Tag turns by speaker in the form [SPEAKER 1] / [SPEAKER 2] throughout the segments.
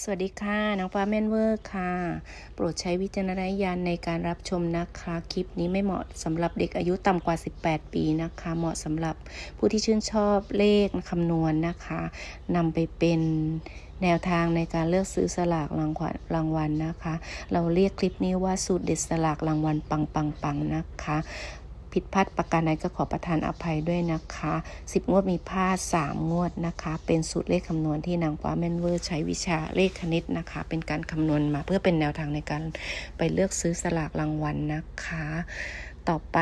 [SPEAKER 1] สวัสดีค่ะ น้องฟ้าแม่นเวอร์ค่ะ โปรดใช้วิจารณญาณในการรับชมนะคะ คลิปนี้ไม่เหมาะสำหรับเด็กอายุต่ำกว่า 18 ปีนะคะ เหมาะสำหรับผู้ที่ชื่นชอบเลขคำนวณนะคะนำไปเป็นแนวทางในการเลือกซื้อสลากรางวัลรางวัลนะคะ เราเรียกคลิปนี้ว่าสูตรเด็ดสลากรางวัลปังปังปังนะคะ ผิดพลาดประการใดก็ขอประทานอภัยด้วยนะคะ 10 งวดมีพลาด 3 งวดนะคะ เป็นสูตรเลขคำนวณที่นางฟ้าแมนเวอร์ ใช้วิชาเลขคณิตนะคะ เป็นการคำนวณมาเพื่อเป็นแนวทางในการไปเลือกซื้อสลากรางวัลนะคะ ต่อไป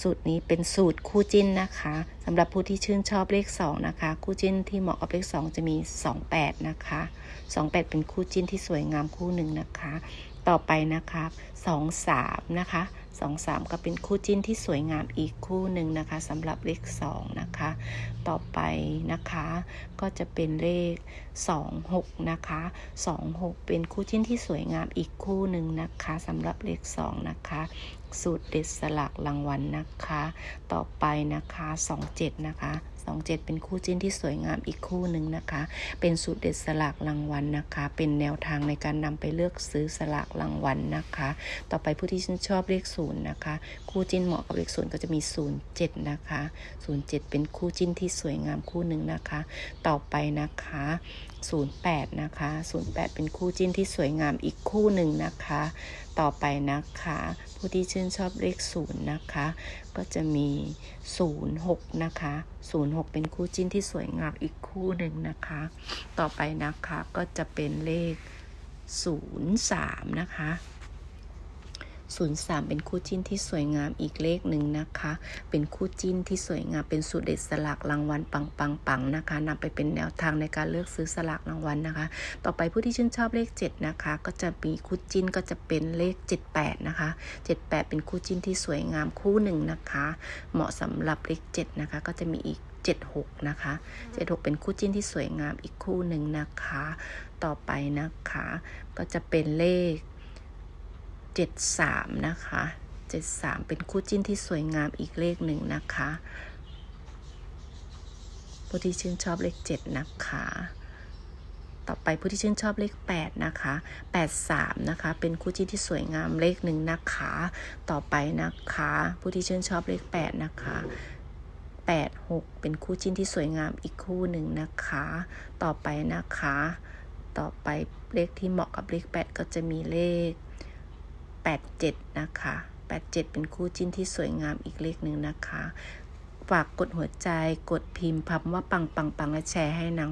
[SPEAKER 1] สูตรนี้เป็นสูตรคู่จิ้นนะคะสำหรับผู้ที่ชื่นชอบเลข 2 นะคะ คู่จิ้นที่เหมาะกับเลข 2 จะมี 28 นะคะ 28 เป็นคู่จิ้นที่สวยงามคู่หนึ่งนะคะ ต่อไปนะคะ 2 3 นะคะ 2 3 ก็เป็นคู่จิ้นที่สวยงามอีกคู่หนึ่งนะคะสำหรับเลข 2 นะคะ ต่อไปนะคะก็จะเป็นเลข 2 6 นะคะ 2 6 เป็นคู่จิ้นที่สวยงามอีกคู่หนึ่งนะคะสำหรับเลข 2 นะคะสูตรเด็ดสลักรางวัลนะคะ ต่อไปนะคะ 27 นะคะ 27 เป็นคู่จิ้นที่สวยงามอีกคู่หนึ่งนะคะ เป็นสูตรเด็ดสลากรางวัลนะคะ เป็นแนวทางในการนำไปเลือกซื้อสลากรางวัลนะคะ ต่อไปผู้ที่ชื่นชอบเลขศูนย์นะคะ คู่จิ้นเหมาะกับเลขศูนย์ก็จะมี 07 นะคะ 07 เป็นคู่จิ้นที่สวยงามคู่หนึ่งนะคะ ต่อไปนะคะ 08 นะคะ 08 เป็นคู่จิ้นที่สวยงามอีกคู่หนึ่งนะคะ ต่อไปนะคะ ผู้ที่ชื่นชอบเลขศูนย์นะคะ ก็จะมี 06 นะคะ 06 เป็นคู่จิ้นที่สวยงามอีกคู่หนึ่งนะคะ ต่อไปนะคะก็จะเป็นเลข 03 นะคะ 03 เป็นคู่จิ้นที่สวยงามอีกเลขหนึ่งนะคะ เป็นคู่จิ้นที่สวยงามเป็นสูตรเด็ดสลากรางวัลปังปังปังนะคะนำไปเป็นแนวทางในการเลือกซื้อสลากรางวัลนะคะ ต่อไปผู้ที่ชื่นชอบเลข 7 นะคะ ก็จะมีคู่จิ้นก็จะเป็นเลข 78 นะคะ 78 เป็นคู่จิ้นที่สวยงามคู่หนึ่งนะคะ เหมาะสำหรับเลข 7 นะคะ ก็จะมีอีก76 นะคะ 76 เป็นคู่จิ้นที่สวยงามอีกคู่หนึ่งนะคะ ต่อไปนะคะ ก็จะเป็นเลข 73 นะคะ 73 เป็นคู่จิ้นที่สวยงามอีกเลขหนึ่งนะคะผู้ที่ชื่นชอบเลข 7 นะคะ ต่อไปผู้ที่ชื่นชอบเลข 8 นะคะ 83 นะคะ เป็นคู่จิ้นที่สวยงามเลขหนึ่งนะคะ ต่อไปนะคะ ผู้ที่ชื่นชอบเลข 8 นะคะ86 เป็นคู่จิ้นที่สวยงามอีกคู่หนึ่งนะคะ ต่อไปนะคะ ต่อไปเลขที่เหมาะกับเลข 8 ก็จะมีเลข 87 นะคะ 87 เป็นคู่จิ้นที่สวยงามอีกเลขหนึ่งนะคะ ฝากกดหัวใจกดพิมพ์พับว่าปังปังปังและแชร์ให้นาง